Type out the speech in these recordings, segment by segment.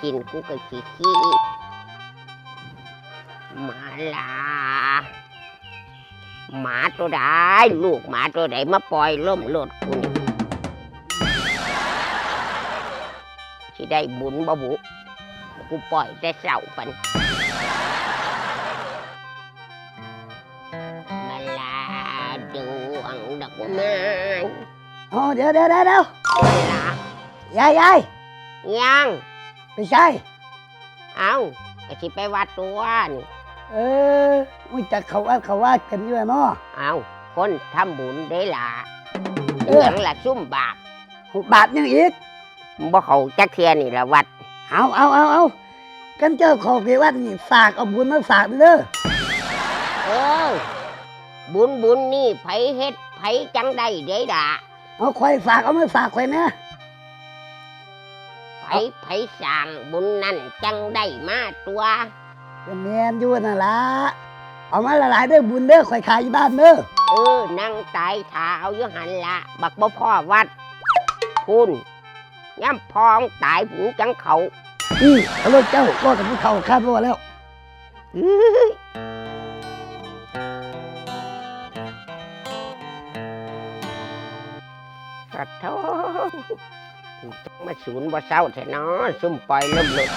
กินกูก็ขี้ขี้หมาลาหมาตัวใดลูกหมาตัวใดมาปล่อยล่มโลดกูนี่ที่ได้บุญบ่บุกูปล่อยแต่เสาปันมาลาดวงดอกไม้อ๋อเดี๋ยวเดี๋ยวเดี๋ยวเดี๋ยวมาลายายยายยัง ไปใช่ เอาก็สิไปวัดตัวนี่เออมึงจะเขาว่าเขาว่ากันอยู่อะเนาะเอาคนทำบุญได้ล่ะเอเรื่อองละซุ่มบาปหกบาทยังอีก บ่เขาจักเทียนี่ละวัด เอาเอาเอาเอากันเจ้าขอไปวัดนี่ฝากเอาบุญมาฝากเด้อเออ บุญบุญนี่ไผเฮ็ดไผจังได้เด้ด่าเอาคอยฝากเอามาฝากคอยนะ ไผไผสร้างบุญนั่นจังได้มาตัวเป็นแมนอยู่นั่นละเอามาละลายๆเด้อบุญเด้อคอยขายอยู่บ้านเด้อเออนั่งตายเท้าอยู่หันละบักบ่พ่อวัด คุณย่ำพองตายผุงจังเขาอือเอารถเจ้าก็กับผู้เขาคาดว่าแล้วอื้อสัตว์โทจัง มาศูนย์บ่เศร้าแท้นาะซุ่มไปล้มเลย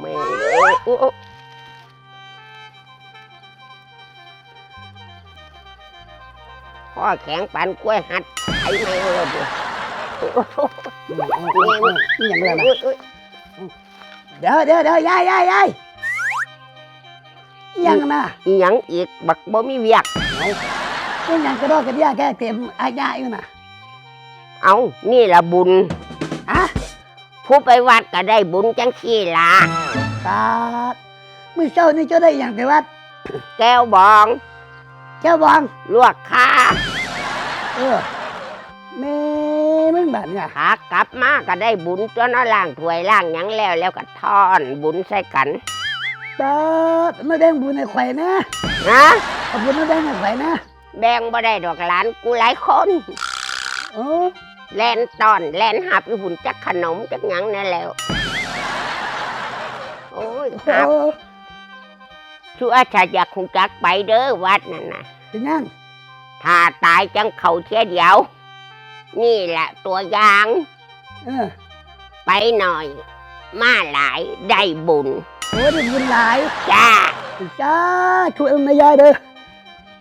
แม่เอ้ยโอ้โอ้พ่อแข็งปันกล้วยหัดไอ้แมวเลยดิโอ้โหอืมอืมอืมอืมนี่อย่างไรล่ะโอ้ยโอ้ยเดี๋ยวเดี๋ยวเดี๋ยวยายยายยายยังนะอียังอีกบักบ่มีเวียก อิหยังกระโดอกระเดียแกเต็มอายาอยู่น่ะเอานี่ละบุญ อะผู้ไปวัดก็ได้บุญจังสี่ละตาดมื่อเช้านี่เจ้าได้อย่างไปวัดแก้วบอง เจ้าบอง ลวกข้าเออแม่มึงแบบเนี่ยขากลับมาก็ได้บุญตัวเน้อล่างถวยล่างหยังแล้วแล้วก็ทอนบุญใส่กันตาดมาแบ่งบุญให้ข่อยนะ นะ เอาบุญมาแบ่งให้ข่อยนะ แบ่งบ่ได้ดอกหลานกูหลายคนโอ้แลนตอนแลนหับอยู่หุ่นจักขนมจักหยังนั่นแล้วโอ้ยโหหับชัวถ้าอยากคงจักไปเด้อวัดนั่นน่ะ เป็นยังถ้าตายจังเขาเทียเดียว นี่แหละตัวอย่าง เออไปหน่อย มาหลายได้บุญ โอ้ได้บุญหลายจ้า จ้าช่วยเอานายายเด้อ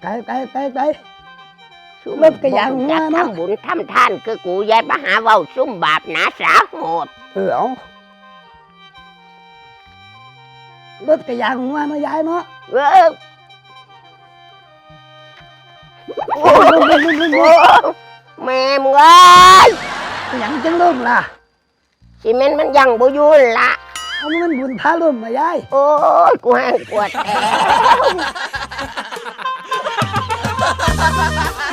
ไปไปไปไปเลิกกะยังจะว่าเนาะทำบุญทำท่านคือกูยายมาหาเว้าซุ่มบาปหนาสาโหดเออเอารถกระยางหัวเนาะยายเนาะเออโอ้ยลุกลุกลุกลุกโอ้แม่มึงเอ้ยกระยางจังล่มล่ะสิเมนมันยังบ่อยุ่นละ เอามันบุญพาล่มมายาย โอ้ยกูแห้งปวดแอว 哈哈哈哈